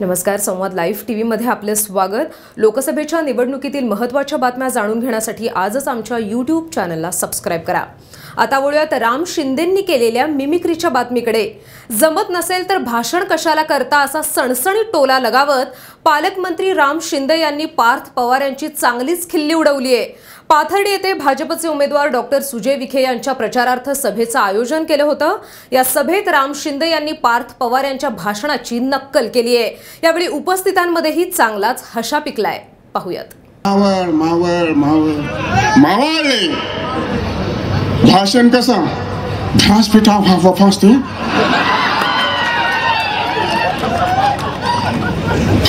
नमस्कार संवाद live T व्हीमध्ये आपले स्वागत. लोकसभेच्या निवडणुकीतील महत्त्वाच्या बातम्या जाणून घेण्यासाठी आजच आमच्या यूट्यूब चॅनलला सबस्क्राईब करा. आता वळूयात राम शिंदेंनी केलेल्या मिमिक्रीच्या बातमीकडे. जमत नसेल तर भाषण कशाला करता असा सणसणी टोला लगावत पालकमंत्री राम शिंदे यांनी पार्थ पवार यांची चांगलीच खिल्ली उडवली आहे. पाथर्डी येथे भाजपचे उमेदवार डॉक्टर सुजय विखे यांच्या प्रचारार्थ सभेचं आयोजन केलं होतं. या सभेत राम शिंदे यांनी पार्थ पवार यांच्या भाषणाची नक्कल केली आहे. यावेळी उपस्थितांमध्येही चांगलाच हशा पिकलाय. पाहूयात. मावळ मावळ मावळ. मावळ भाषण कसं? फास पिठा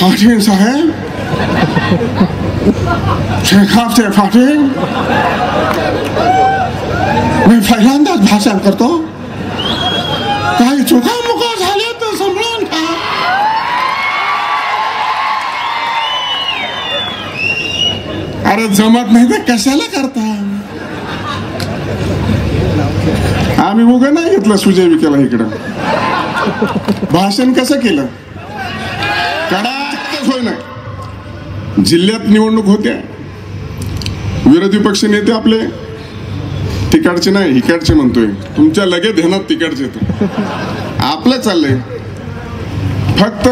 पाटील साहेब शेखावते पाटील मी पहिल्यांदाच भाषण करतो काही चुका मुका झाले तर समजून का अरे जमत नाही तर कशाला करता आम्ही उगा नाही घेतलं सुजय विकेला इकडं भाषण कसं केलं कडा होय जिल्ह्यात निवडणूक होत्या. विरोधी पक्ष नेते आपले. तिकडचे नाही हिकडचे म्हणतोय. तुमच्या लगेच ध्यानात तिकडचे तर आपलं चाललंय. फक्त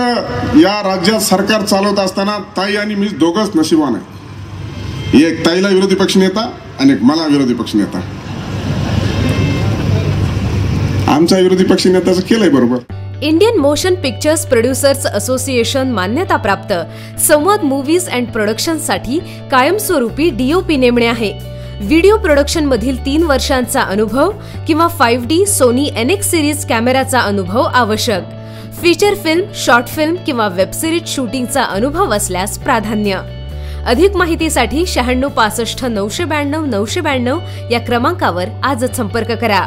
या राज्यात सरकार चालवत असताना ताई आणि मी दोघंच नशिबान आहे. एक ताईला विरोधी पक्ष नेता आणि एक मला विरोधी पक्ष नेता. आमचा विरोधी पक्ष नेत्याचं केलंय बरोबर. Indian motion pictures producers association मान्यताप्राप्त संवाद मूव्हीज अँड प्रोडक्शनसाठी कायमस्वरूपी डीओपी नेमणे आहे. व्हिडिओ प्रोडक्शन मधील तीन वर्षांचा अनुभव किंवा five D Sony NX series कॅमेराचा अनुभव आवश्यक. फीचर फिल्म शॉर्ट फिल्म किंवा वेबसिरीज शूटिंगचा अनुभव असल्यास प्राधान्य. अधिक माहितीसाठी शहाण्णव पासष्ट नऊशे ब्याण्णव नऊशे ब्याण्णव या क्रमांकावर आजच संपर्क करा.